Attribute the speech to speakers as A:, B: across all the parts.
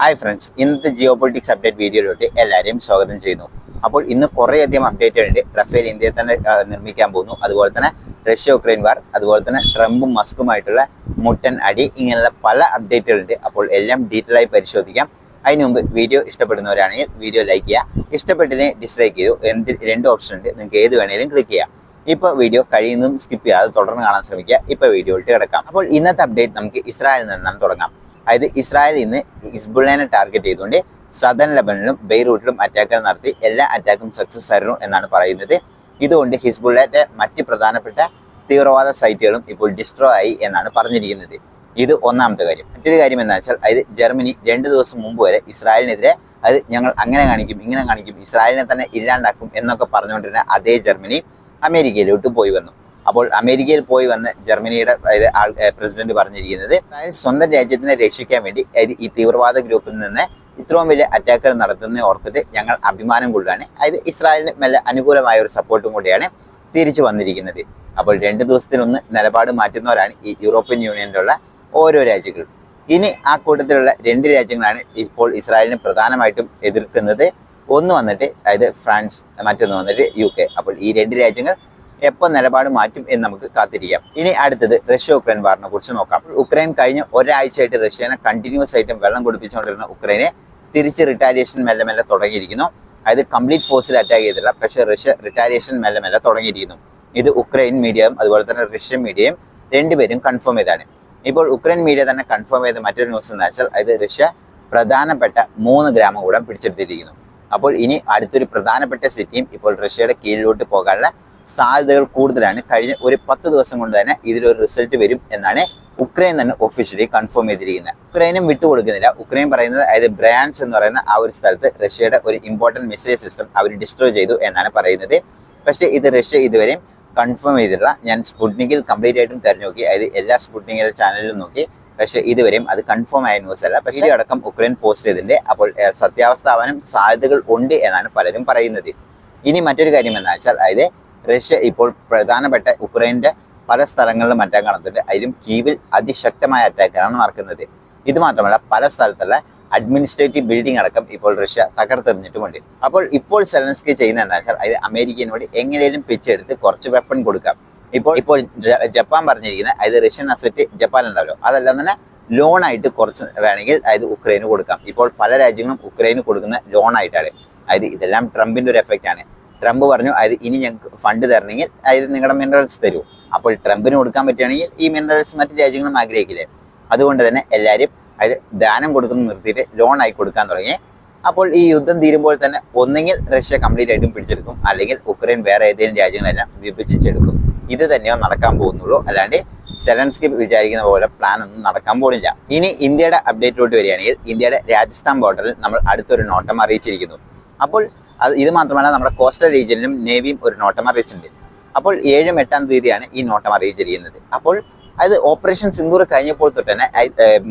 A: Hi friends ഇന്നത്തെ Jio politics update വീഡിയോയിലോട്ട് എല്ലാവരെയും സ്വാഗതം ചെയ്യുന്നു. അപ്പോൾ ഇന്ന് കുറേയധികം അപ്ഡേറ്റുകൾ ഉണ്ട് റഫേൽ ഇന്ത്യയിൽ തന്നെ നിർമ്മിക്കാൻ പോകുന്നു. അതുപോലെ തന്നെ റഷ്യ ഉക്രൈൻ വാർ അതുപോലെ തന്നെ ട്രംപും മസ്കുമായിട്ടുള്ള മുട്ടൻ അടി ഇങ്ങനെയുള്ള പല അപ്ഡേറ്റുകളുണ്ട് അപ്പോൾ എല്ലാം ഡീറ്റെയിൽ ആയി പരിശോധിക്കാം. അതിന് മുമ്പ് വീഡിയോ ഇഷ്ടപ്പെടുന്നവരാണെങ്കിൽ വീഡിയോ ലൈക്ക് ചെയ്യുക ഇഷ്ടപ്പെട്ടിനെ ഡിസ്ലൈക്ക് ചെയ്തു. എന്ത് രണ്ട് ഓപ്ഷൻ ഉണ്ട്. നിങ്ങൾക്ക് ഏത് വേണേലും ക്ലിക്ക് ചെയ്യാം. ഇപ്പോൾ വീഡിയോ കഴിയുന്നതും സ്കിപ്പ് ചെയ്യാതെ തുടർന്ന് കാണാൻ ശ്രമിക്കുക. ഇപ്പോൾ വീഡിയോയിലോട്ട് കിടക്കാം. അപ്പോൾ ഇന്നത്തെ അപ്ഡേറ്റ് നമുക്ക് ഇസ്രായേലിൽ നിന്നാണ് തുടങ്ങാം. അതായത് ഇസ്രായേൽ ഇന്ന് ഹിസ്ബുള്ളനെ ടാർഗറ്റ് ചെയ്തുകൊണ്ട് സദൻ ലബനിലും ബെയ്റൂട്ടിലും അറ്റാക്കുകൾ നടത്തി എല്ലാ അറ്റാക്കും സക്സസ് ആയിരുന്നു എന്നാണ് പറയുന്നത്. ഇതുകൊണ്ട് ഹിസ്ബുള്ളയുടെ മറ്റ് പ്രധാനപ്പെട്ട തീവ്രവാദ സൈറ്റുകളും ഇപ്പോൾ ഡിസ്ട്രോ ആയി എന്നാണ് പറഞ്ഞിരിക്കുന്നത്. ഇത് ഒന്നാമത്തെ കാര്യം. മറ്റൊരു കാര്യം എന്താ വെച്ചാൽ അതായത് ജർമ്മനി രണ്ട് ദിവസം മുമ്പ് വരെ ഇസ്രായേലിനെതിരെ അത് ഞങ്ങൾ അങ്ങനെ കാണിക്കും ഇങ്ങനെ കാണിക്കും ഇസ്രായേലിനെ തന്നെ ഇല്ലാണ്ടാക്കും എന്നൊക്കെ പറഞ്ഞുകൊണ്ടിരുന്ന അതേ ജർമ്മനി അമേരിക്കയിലോട്ട് പോയി വന്നു. അപ്പോൾ അമേരിക്കയിൽ പോയി വന്ന് ജർമ്മനിയുടെ പ്രസിഡന്റ് പറഞ്ഞിരിക്കുന്നത് സ്വന്തം രാജ്യത്തിനെ രക്ഷിക്കാൻ വേണ്ടി ഈ തീവ്രവാദ ഗ്രൂപ്പിൽ നിന്ന് ഇത്രയും വലിയ അറ്റാക്കുകൾ നടത്തുന്ന ഓർത്തിട്ട് ഞങ്ങൾ അഭിമാനം കൊള്ളുകയാണ്. അതായത് ഇസ്രായേലിന് മെല്ലെ അനുകൂലമായ ഒരു സപ്പോർട്ടും കൂടിയാണ് തിരിച്ചു വന്നിരിക്കുന്നത്. അപ്പോൾ രണ്ട് ദിവസത്തിലൊന്ന് നിലപാട് മാറ്റുന്നവരാണ് ഈ യൂറോപ്യൻ യൂണിയനിലുള്ള ഓരോ രാജ്യങ്ങൾ ഇനി ആ കൂട്ടത്തിലുള്ള രണ്ട് രാജ്യങ്ങളാണ് ഇപ്പോൾ ഇസ്രായേലിനെ പ്രധാനമായിട്ടും എതിർക്കുന്നത്. ഒന്ന് വന്നിട്ട് അതായത് ഫ്രാൻസ് മറ്റൊന്ന് വന്നിട്ട് യു അപ്പോൾ ഈ രണ്ട് രാജ്യങ്ങൾ എപ്പോൾ നിലപാട് മാറ്റും എന്ന് നമുക്ക് കാത്തിരിക്കാം. ഇനി അടുത്തത് റഷ്യ ഉക്രൈൻ വാറിനെ കുറിച്ച് നോക്കാം. ഉക്രൈൻ കഴിഞ്ഞ ഒരാഴ്ചയായിട്ട് റഷ്യനെ കണ്ടിന്യൂസ് ആയിട്ടും വെള്ളം കുടിപ്പിച്ചുകൊണ്ടിരുന്ന ഉക്രൈനെ തിരിച്ച് റിട്ടാലിയേഷൻ മെല്ലെ മെല്ലെ തുടങ്ങിയിരിക്കുന്നു. അതായത് കംപ്ലീറ്റ് ഫോഴ്സിൽ അറ്റാക്ക് ചെയ്തില്ല പക്ഷേ റഷ്യ റിട്ടാലിയേഷൻ മെല്ലെ മെല്ലെ തുടങ്ങിയിരിക്കുന്നു. ഇത് ഉക്രൈൻ മീഡിയയും അതുപോലെ തന്നെ റഷ്യൻ മീഡിയയും രണ്ടുപേരും കൺഫേം ചെയ്താണ് ഇപ്പോൾ ഉക്രൈൻ മീഡിയ തന്നെ കൺഫേം ചെയ്ത മറ്റൊരു ന്യൂസ് എന്ന് വെച്ചാൽ അതായത് റഷ്യ പ്രധാനപ്പെട്ട മൂന്ന് ഗ്രാമം കൂടെ പിടിച്ചെടുത്തിരിക്കുന്നു. അപ്പോൾ ഇനി അടുത്തൊരു പ്രധാനപ്പെട്ട സിറ്റിയും ഇപ്പോൾ റഷ്യയുടെ കീഴിലോട്ട് പോകാനുള്ള സാധ്യതകൾ കൂടുതലാണ്. കഴിഞ്ഞ ഒരു പത്ത് ദിവസം കൊണ്ട് തന്നെ ഇതിലൊരു റിസൾട്ട് വരും എന്നാണ് ഉക്രൈൻ തന്നെ ഒഫീഷ്യലി കൺഫേം ചെയ്തിരിക്കുന്നത്. ഉക്രൈനും വിട്ടുകൊടുക്കുന്നില്ല. ഉക്രൈൻ പറയുന്നത് അതായത് ബ്രാൻസ് എന്ന് പറയുന്ന ആ ഒരു സ്ഥലത്ത് റഷ്യയുടെ ഒരു ഇമ്പോർട്ടന്റ് മെസ്സേജ് സിസ്റ്റം അവർ ഡിസ്ട്രോയ് ചെയ്തു എന്നാണ് പറയുന്നത്. പക്ഷേ ഇത് റഷ്യ ഇതുവരെയും കൺഫേം ചെയ്തിട്ടില്ല. ഞാൻ സ്പുട്നിക്കിൽ കംപ്ലീറ്റ് ആയിട്ടും തിരഞ്ഞു നോക്കി അതായത് എല്ലാ സ്പുട്നിക്കിലെ ചാനലിലും നോക്കി. പക്ഷേ ഇതുവരെയും അത് കൺഫേം ആയ ന്യൂസ് അല്ല. പക്ഷേ അടക്കം ഉക്രൈൻ പോസ്റ്റ് ചെയ്തിട്ടുണ്ട്. അപ്പോൾ സത്യാവസ്ഥ ആവാനും സാധ്യതകൾ ഉണ്ട് എന്നാണ് പലരും പറയുന്നത്. ഇനി മറ്റൊരു കാര്യം എന്താ വെച്ചാൽ അതായത് റഷ്യ ഇപ്പോൾ പ്രധാനപ്പെട്ട ഉക്രൈന്റെ പല സ്ഥലങ്ങളിലും അറ്റാക്ക് നടത്തുന്നുണ്ട് അതിലും കീവിൽ അതിശക്തമായ അറ്റാക്കാണ് നടക്കുന്നത്. ഇത് മാത്രമല്ല പല സ്ഥലത്തുള്ള അഡ്മിനിസ്ട്രേറ്റീവ് ബിൽഡിംഗ് അടക്കം ഇപ്പോൾ റഷ്യ തകർത്തെറിഞ്ഞിട്ടുമുണ്ട്. അപ്പോൾ ഇപ്പോൾ സെലൻസ്കി ചെയ്യുന്ന എന്താ വെച്ചാൽ അതായത് അമേരിക്കനോട് എങ്ങനെയും പിച്ചെടുത്ത് കുറച്ച് വെപ്പൺ കൊടുക്കാം. ഇപ്പോൾ ഇപ്പോൾ ജപ്പാൻ പറഞ്ഞിരിക്കുന്നത് അതായത് റഷ്യൻ അസറ്റ് ജപ്പാൻ ഉണ്ടാവല്ലോ അതെല്ലാം തന്നെ ലോണായിട്ട് കുറച്ച് വേണമെങ്കിൽ അതായത് ഉക്രൈന് കൊടുക്കാം. ഇപ്പോൾ പല രാജ്യങ്ങളും ഉക്രൈന് കൊടുക്കുന്ന ലോണായിട്ടാണ് അതായത് ഇതെല്ലാം ട്രംപിന്റെ ഒരു എഫക്റ്റാണ് ട്രംപ് പറഞ്ഞു അതായത് ഇനി ഞങ്ങൾക്ക് ഫണ്ട് തരണമെങ്കിൽ അതായത് നിങ്ങളുടെ മിനറൽസ് തരൂ. അപ്പോൾ ട്രംപിന് കൊടുക്കാൻ പറ്റുകയാണെങ്കിൽ ഈ മിനറൽസ് മറ്റു രാജ്യങ്ങളും ആഗ്രഹിക്കില്ലേ? അതുകൊണ്ട് തന്നെ എല്ലാവരും അതായത് ദാനം കൊടുക്കുന്നത് നിർത്തിയിട്ട് ലോൺ ആയി കൊടുക്കാൻ തുടങ്ങി. അപ്പോൾ ഈ യുദ്ധം തീരുമ്പോൾ തന്നെ ഒന്നെങ്കിൽ റഷ്യ കംപ്ലീറ്റ് ആയിട്ടും പിടിച്ചെടുക്കും അല്ലെങ്കിൽ ഉക്രൈൻ വേറെ ഏതെങ്കിലും രാജ്യങ്ങളെല്ലാം വിഭജിച്ചെടുക്കും. ഇത് തന്നെയോ നടക്കാൻ പോകുന്നുള്ളൂ. അല്ലാണ്ട് സെലൻസ്കി വിചാരിക്കുന്ന പോലെ പ്ലാൻ ഒന്നും നടക്കാൻ പോകുന്നില്ല ഇനി ഇന്ത്യയുടെ അപ്ഡേറ്റിലോട്ട് വരികയാണെങ്കിൽ ഇന്ത്യയുടെ രാജസ്ഥാൻ ബോർഡറിൽ നമ്മൾ അടുത്തൊരു നോട്ടം അറിയിച്ചിരിക്കുന്നു. അപ്പോൾ അത് ഇത് മാത്രമല്ല നമ്മുടെ കോസ്റ്റൽ റീജിയനിലും നേവിയും ഒരു നോട്ടം അറിയിച്ചിട്ടുണ്ട്. അപ്പോൾ ഏഴും എട്ടാം തീയതിയാണ് ഈ നോട്ടം അറിയിച്ചിരിക്കുന്നത്. അപ്പോൾ അത് ഓപ്പറേഷൻ സിന്ദൂർ കഴിഞ്ഞപ്പോൾ തൊട്ട് തന്നെ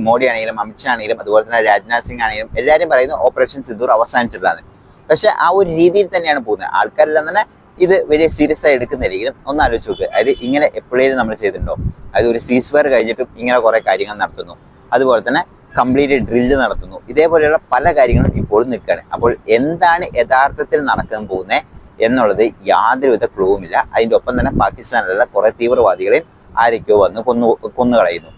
A: മോഡി ആണെങ്കിലും അമിത്ഷാ ആണെങ്കിലും അതുപോലെ തന്നെ രാജ്നാഥ് സിംഗ് ആണെങ്കിലും എല്ലാവരും പറയുന്നു ഓപ്പറേഷൻ സിന്ദൂർ അവസാനിച്ചിട്ടുള്ളത് പക്ഷെ ആ ഒരു രീതിയിൽ തന്നെയാണ് പോകുന്നത്. ആൾക്കാരെല്ലാം തന്നെ ഇത് വലിയ സീരിയസ് ആയി എടുക്കുന്നില്ലെങ്കിലും ഒന്ന് ആലോചിച്ച് നോക്ക്. അതായത് ഇങ്ങനെ എപ്പോഴേലും നമ്മൾ ചെയ്തിട്ടുണ്ടോ? അതായത് ഒരു സീസ് ഫയർ കഴിഞ്ഞിട്ടും ഇങ്ങനെ കുറേ കാര്യങ്ങൾ നടത്തുന്നു. അതുപോലെ തന്നെ കംപ്ലീറ്റ് ഡ്രില്ല് നടത്തുന്നു. ഇതേപോലെയുള്ള പല കാര്യങ്ങളും ഇപ്പോഴും നിൽക്കുകയാണ്. അപ്പോൾ എന്താണ് യഥാർത്ഥത്തിൽ നടക്കാൻ പോകുന്നത് എന്നുള്ളത് യാതൊരുവിധ ക്ലൂവുമില്ല അതിന്റെ ഒപ്പം തന്നെ പാകിസ്ഥാനിലുള്ള കുറേ തീവ്രവാദികളെയും ആരൊക്കെയോ വന്ന് കൊന്നു കൊന്നു കളയുന്നു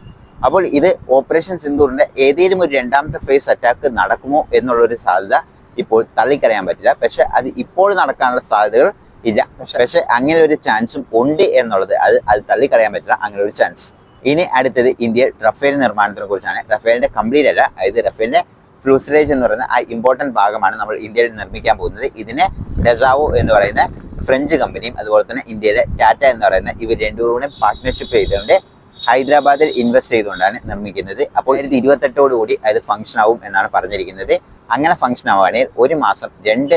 A: അപ്പോൾ ഇത് ഓപ്പറേഷൻ സിന്ദൂറിന്റെ ഏതെങ്കിലും ഒരു രണ്ടാമത്തെ ഫേസ് അറ്റാക്ക് നടക്കുമോ എന്നുള്ളൊരു സാധ്യത ഇപ്പോൾ തള്ളിക്കളയാൻ പറ്റില്ല. പക്ഷെ അത് ഇപ്പോൾ നടക്കാനുള്ള സാധ്യതകൾ ഇല്ല. പക്ഷെ പക്ഷെ അങ്ങനെ ഒരു ചാൻസും ഉണ്ട് എന്നുള്ളത് അത് അത് തള്ളിക്കളയാൻ പറ്റില്ല. അങ്ങനെ ഒരു ചാൻസ് ഇനി അടുത്തത് ഇന്ത്യയിൽ റഫേൽ നിർമ്മാണത്തിനെ കുറിച്ചാണ്. റഫേലിന്റെ കംപ്ലീറ്റ് അല്ല അതായത് റഫേലിന്റെ ഫ്ലൂസ്ലേജ് എന്ന് പറയുന്ന ആ ഇമ്പോർട്ടന്റ് ഭാഗമാണ് നമ്മൾ ഇന്ത്യയിൽ നിർമ്മിക്കാൻ പോകുന്നത്. ഇതിനെ ഡെസാവോ എന്ന് പറയുന്ന ഫ്രഞ്ച് കമ്പനിയും അതുപോലെ തന്നെ ഇന്ത്യയിലെ ടാറ്റ എന്ന് പറയുന്ന ഇവർ രണ്ടുപേരും പാർട്ട്ണർഷിപ്പ് ചെയ്തുകൊണ്ട് ഹൈദരാബാദിൽ ഇൻവെസ്റ്റ് ചെയ്തുകൊണ്ടാണ് നിർമ്മിക്കുന്നത്. അപ്പോൾ ഇത് ഇരുപത്തെട്ടോടുകൂടി അത് ഫംഗ്ഷൻ ആവും എന്നാണ് പറഞ്ഞിരിക്കുന്നത്. അങ്ങനെ ഫംഗ്ഷൻ ആവുകയാണെങ്കിൽ ഒരു മാസം രണ്ട്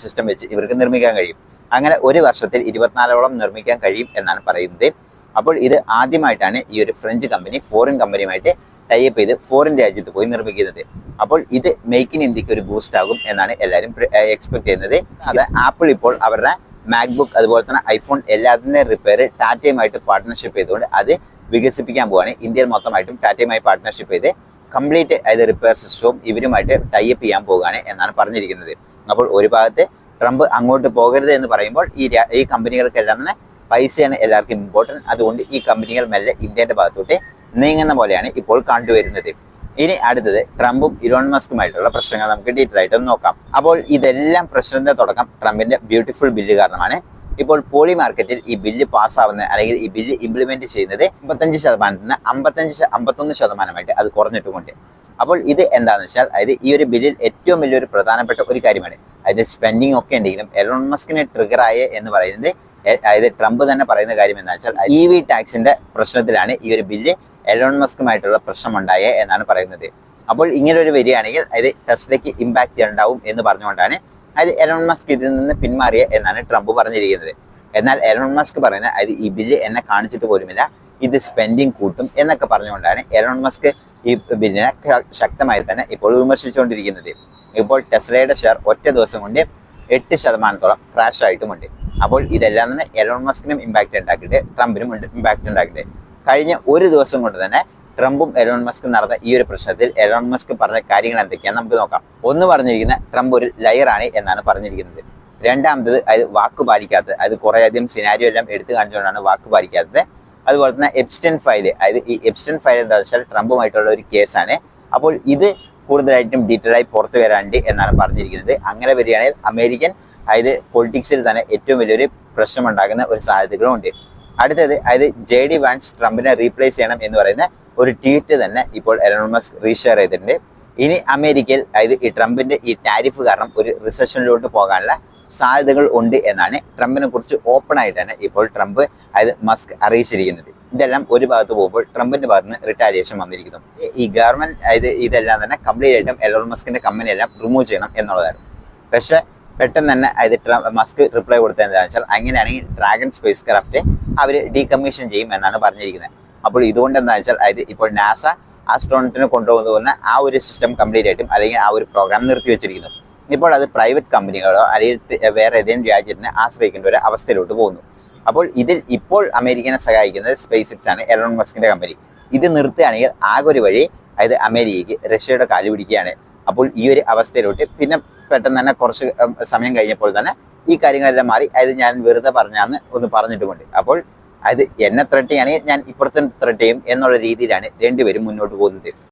A: സിസ്റ്റം വെച്ച് ഇവർക്ക് നിർമ്മിക്കാൻ കഴിയും. അങ്ങനെ ഒരു വർഷത്തിൽ ഇരുപത്തിനാലോളം നിർമ്മിക്കാൻ കഴിയും എന്നാണ് പറയുന്നത്. അപ്പോൾ ഇത് ആദ്യമായിട്ടാണ് ഈ ഒരു ഫ്രഞ്ച് കമ്പനി ഫോറിൻ കമ്പനിയുമായിട്ട് ടൈപ്പ് ചെയ്ത് ഫോറിൻ രാജ്യത്ത് പോയി നിർമ്മിക്കുന്നത്. അപ്പോൾ ഇത് മേക്ക് ഇൻ ഇന്ത്യയ്ക്ക് ഒരു ബൂസ്റ്റ് ആകും എന്നാണ് എല്ലാവരും എക്സ്പെക്ട് ചെയ്യുന്നത്. അത് ആപ്പിൾ ഇപ്പോൾ അവരുടെ മാക്ബുക്ക് അതുപോലെ തന്നെ ഐഫോൺ എല്ലാത്തിന്റെയും റിപ്പയർ ടാറ്റയുമായിട്ട് പാർട്ട്ണർഷിപ്പ് ചെയ്തുകൊണ്ട് അത് വികസിപ്പിക്കാൻ പോവാണ്. ഇന്ത്യയിൽ മൊത്തമായിട്ടും ടാറ്റയുമായി പാർട്ട്ണർഷിപ്പ് ചെയ്ത് കംപ്ലീറ്റ് അതായത് റിപ്പയർ സിസ്റ്റവും ഇവരുമായിട്ട് ടൈപ്പ് ചെയ്യാൻ പോവുകയാണ് എന്നാണ് പറഞ്ഞിരിക്കുന്നത്. അപ്പോൾ ഒരു ഭാഗത്ത് ട്രംപ് അങ്ങോട്ട് പോകരുത് എന്ന് പറയുമ്പോൾ ഈ ഈ കമ്പനികൾക്കെല്ലാം തന്നെ പൈസയാണ് എല്ലാവർക്കും ഇമ്പോർട്ടന്റ് അതുകൊണ്ട് ഈ കമ്പനികൾ മെല്ലെ ഇന്ത്യന്റെ ഭാഗത്തോട്ട് നീങ്ങുന്ന പോലെയാണ് ഇപ്പോൾ കണ്ടുവരുന്നത്. ഇനി അടുത്തത് ട്രംപും ഇലോൺ മസ്കുമായിട്ടുള്ള പ്രശ്നങ്ങൾ നമുക്ക് ഡീറ്റെയിൽ ആയിട്ട് നോക്കാം. അപ്പോൾ ഇതെല്ലാം പ്രശ്നത്തിന്റെ തുടക്കം ട്രംപിന്റെ ബ്യൂട്ടിഫുൾ ബില്ല് കാരണമാണ്. ഇപ്പോൾ പോളി മാർക്കറ്റിൽ ഈ ബില്ല് പാസ്സാവുന്ന അല്ലെങ്കിൽ ഈ ബില്ല് ഇംപ്ലിമെന്റ് ചെയ്യുന്നത് അമ്പത്തഞ്ച് ശതമാനത്തിൽ നിന്ന് അമ്പത്തഞ്ച് അമ്പത്തൊന്ന് ശതമാനമായിട്ട് അത് കുറഞ്ഞിട്ടുമുണ്ട്. അപ്പോൾ ഇത് എന്താണെന്ന് വെച്ചാൽ അതായത് ഈ ഒരു ബില്ലിൽ ഏറ്റവും വലിയൊരു പ്രധാനപ്പെട്ട ഒരു കാര്യമാണ്. അതായത് സ്പെൻഡിങ് ഒക്കെ ഉണ്ടെങ്കിലും എലോൺ മസ്കിനെ ട്രിഗർ ആയ എന്ന് പറയുന്നത് അതായത് ട്രംപ് തന്നെ പറയുന്ന കാര്യം എന്താ വെച്ചാൽ ഇ വി ടാക്സിന്റെ പ്രശ്നത്തിലാണ് ഈ ഒരു ബില്ല് എലോൺ മസ്കുമായിട്ടുള്ള പ്രശ്നമുണ്ടായേ എന്നാണ് പറയുന്നത്. അപ്പോൾ ഇങ്ങനെ ഒരു വരികയാണെങ്കിൽ അത് ടെസ്ലയ്ക്ക് ഇമ്പാക്റ്റ് ഉണ്ടാവും എന്ന് പറഞ്ഞുകൊണ്ടാണ് അതായത് എലോൺ മസ്ക് ഇതിൽ നിന്ന് പിന്മാറിയ എന്നാണ് ട്രംപ് പറഞ്ഞിരിക്കുന്നത്. എന്നാൽ എലോൺ മസ്ക് പറയുന്നത് അത് ഈ ബില്ല് എന്നെ കാണിച്ചിട്ട് പോലുമില്ല ഇത് സ്പെൻഡിങ് കൂട്ടും എന്നൊക്കെ പറഞ്ഞുകൊണ്ടാണ് എലോൺ മസ്ക് ഈ ബില്ലിനെ ശക്തമായി തന്നെ ഇപ്പോൾ വിമർശിച്ചുകൊണ്ടിരിക്കുന്നത്. ഇപ്പോൾ ടെസ്ലയുടെ ഷെയർ ഒറ്റ ദിവസം കൊണ്ട് എട്ട് ശതമാനത്തോളം ക്രാഷ് ആയിട്ടുമുണ്ട്. അപ്പോൾ ഇതെല്ലാം തന്നെ എലോൺ മസ്കിനും ഇമ്പാക്റ്റ് ഉണ്ടാക്കിയിട്ട് ട്രംപിനും ഇമ്പാക്റ്റ് ഉണ്ടാക്കിയിട്ട്. കഴിഞ്ഞ ഒരു ദിവസം കൊണ്ട് തന്നെ ട്രംപും എലോൺ മസ്കും നടന്ന ഈ ഒരു പ്രശ്നത്തിൽ എലോൺ മസ്ക് പറഞ്ഞ കാര്യങ്ങൾ എന്തൊക്കെയാണെന്ന് നമുക്ക് നോക്കാം. ഒന്ന് പറഞ്ഞിരിക്കുന്ന ട്രംപ് ഒരു ലയറാണ് എന്നാണ് പറഞ്ഞിരിക്കുന്നത്. രണ്ടാമത് അത് വാക്ക് പാലിക്കാത്തത് അത് കുറേയധികം സിനാരിയോ എല്ലാം എടുത്തു കാണിച്ചുകൊണ്ടാണ് വാക്ക് പാലിക്കാത്തത്. അതുപോലെ തന്നെ എബ്സ്റ്റൻ ഫയൽ അതായത് ഈ എബ്സ്റ്റൻ ഫയൽ എന്താ വെച്ചാൽ ട്രംപുമായിട്ടുള്ള ഒരു കേസാണ്. അപ്പോൾ ഇത് കൂടുതലായിട്ടും ഡീറ്റെയിൽ ആയി പുറത്തു വരാണ്ട് എന്നാണ് പറഞ്ഞിരിക്കുന്നത്. അങ്ങനെ വരികയാണെങ്കിൽ അമേരിക്കൻ അതായത് പൊളിറ്റിക്സിൽ തന്നെ ഏറ്റവും വലിയൊരു പ്രശ്നമുണ്ടാകുന്ന ഒരു സാധ്യതകളും ഉണ്ട്. അടുത്തത് അതായത് ജെ ഡി വാൻസ് ട്രംപിനെ റീപ്ലേസ് ചെയ്യണം എന്ന് പറയുന്ന ഒരു ട്വീറ്റ് തന്നെ ഇപ്പോൾ എലോൺ മസ്ക് റീഷെയർ ചെയ്തിട്ടുണ്ട്. ഇനി അമേരിക്കയിൽ അതായത് ഈ ട്രംപിന്റെ ഈ ടാരിഫ് കാരണം ഒരു റിസഷനിലോട്ട് പോകാനുള്ള സാധ്യതകൾ ഉണ്ട് എന്നാണ് ട്രംപിനെ കുറിച്ച് ഓപ്പൺ ആയിട്ടാണ് ഇപ്പോൾ ട്രംപ് അതായത് മസ്ക് അറിയിച്ചിരിക്കുന്നത്. ഇതെല്ലാം ഒരു ഭാഗത്ത് പോകുമ്പോൾ ട്രംപിന്റെ ഭാഗത്ത് നിന്ന് റിട്ടാലിയേഷൻ വന്നിരിക്കുന്നു. ഈ ഗവൺമെന്റ് അതായത് ഇതെല്ലാം തന്നെ കംപ്ലീറ്റ് ആയിട്ടും എലോൺ മസ്കിന്റെ കമ്പനിയെല്ലാം റിമൂവ് ചെയ്യണം എന്നുള്ളതാണ്. പക്ഷേ പെട്ടെന്ന് തന്നെ അതായത് മസ്ക് റിപ്ലൈ കൊടുത്തത് എന്താണെന്ന് വെച്ചാൽ അങ്ങനെയാണെങ്കിൽ ഡ്രാഗൺ സ്പേസ് ക്രാഫ്റ്റ് അവർ ഡീകമ്മീഷൻ ചെയ്യും എന്നാണ് പറഞ്ഞിരിക്കുന്നത്. അപ്പോൾ ഇതുകൊണ്ട് എന്താണെന്ന് വെച്ചാൽ അതായത് ഇപ്പോൾ നാസ ആസ്ട്രോണറ്റിന് കൊണ്ടുപോകുന്ന ആ ഒരു സിസ്റ്റം കംപ്ലീറ്റ് ആയിട്ടും അല്ലെങ്കിൽ ആ ഒരു പ്രോഗ്രാം നിർത്തിവെച്ചിരിക്കുന്നു ഇപ്പോൾ അത് പ്രൈവറ്റ് കമ്പനികളോ അല്ലെങ്കിൽ വേറെ ഏതെങ്കിലും രാജ്യത്തിനെ ആശ്രയിക്കേണ്ട ഒരു അവസ്ഥയിലോട്ട് പോകുന്നു. അപ്പോൾ ഇതിൽ ഇപ്പോൾ അമേരിക്കനെ സഹായിക്കുന്നത് സ്പേസ് എക്സ് ആണ് എലോൺ മസ്കിന്റെ കമ്പനി ഇത് നിർത്തുകയാണെങ്കിൽ ആകെ ഒരു വഴി അതായത് അമേരിക്കയ്ക്ക് റഷ്യയുടെ കാൽ പിടിക്കുകയാണ്. അപ്പോൾ ഈ ഒരു അവസ്ഥയിലോട്ട് പിന്നെ പെട്ടെന്ന് തന്നെ കുറച്ച് സമയം കഴിഞ്ഞപ്പോൾ തന്നെ ഈ കാര്യങ്ങളെല്ലാം മാറി. അതായത് ഞാൻ വെറുതെ പറഞ്ഞാന്ന് ഒന്ന് പറഞ്ഞിട്ടുമുണ്ട്. അപ്പോൾ അത് എന്നെ ത്രട്ട് ഞാൻ ഇപ്പുറത്തും ത്രട്ടിയും എന്നുള്ള രീതിയിലാണ് രണ്ടുപേരും മുന്നോട്ട് പോകുന്നത്.